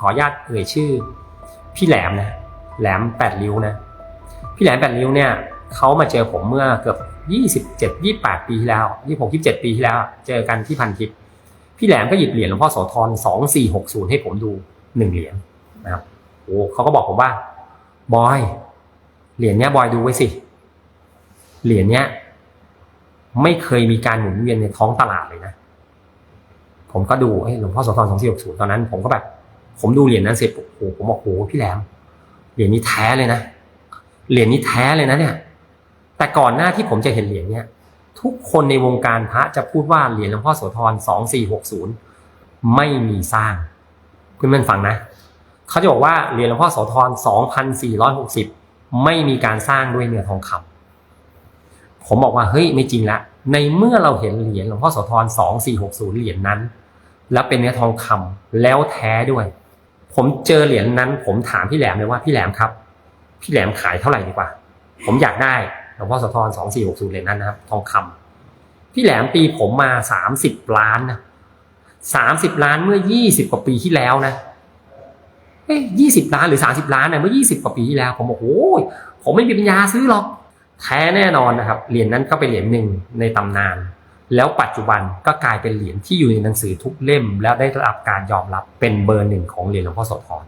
ขออนุญาตเอ่ยชื่อ พี่แหลมนะแหลมแปดริ้วนะพี่แหลมแปดริ้วเนี่ยเขามาเจอผมเมื่อเกือบยี่สิบเจ็ดยี่แปดปีที่แล้วยี่หกยี่เจ็ดปีที่แล้ว เจอกันที่พันทิพย์พี่แหลมก็หยิบเหรียญหลวงพ่อโสธรสองสี่หกศูนย์ให้ผมดูหนึ่งเหรียญนะครับโอ้เขาก็บอกผมว่าบอยเหรียญเนี้ยบอยดูไว้สิ เหรียญเนี้ย ไม่เคยมีการหมุนเวียนในท้องตลาดเลยนะ ผมก็ดูหลวงพ่อโสธรสองสี่หกศูนย์ตอนนั้น ผมก็แบบ ผมดูเหรียญนั้นเสร็จโอ้โหผมบอกโอ้โหพี่แหลมเหรียญนี้แท้เลยนะเหรียญนี้แท้เลยนะเนี่ย แต่ก่อนหน้าที่ผมจะเห็นเหรียญเนี่ย ทุกคนในวงการพระจะพูดว่าเหรียญหลวงพ่อโสธรสองสี่หกศูนย์ไม่มีสร้างคุณเพื่อนฟังนะเขาจะบอกว่าเหรียญหลวงพ่อโสธรสองพันสี่ร้อยหกสิบไม่มีการสร้างด้วยเนื้อทองคำผมบอกว่าเฮ้ยไม่จริงละในเมื่อเราเห็นเหรียญหลวงพ่อโสธรสองสี่หกศูนย์เหรียญนั้น แล้วเป็นเนื้อทองคำแล้วแท้ด้วย ผมเจอเหรียญนั้น ผมถามพี่แหลมเลยว่าพี่แหลมครับ พี่แหลมขายเท่าไหร่ดีกว่า ผมอยากได้หลวงพ่อโสธรสองสี่หกศูนย์เหรียญนั้นนะครับ ทองคำพี่แหลมปีผมมาสามสิบล้านนะสามสิบล้านเมื่อยี่สิบกว่าปีที่แล้วนะเอ้ยี่สิบล้านหรือสาสิบล้านนะเมื่อยี่สิบกว่าปีที่แล้ว ผมบอกโอ้ยผมไม่มีปัญญาซื้อหรอก แท้แน่นอนนะครับเหรียญนั้นก็เป็นเหรียญหนึ่งในตำนาน แล้วปัจจุบันก็กลายเป็นเหรียญที่อยู่ในหนังสือทุกเล่มแล้วได้รับการยอมรับเป็นเบอร์หนึ่งของเหรียญหลวงพ่อโสธร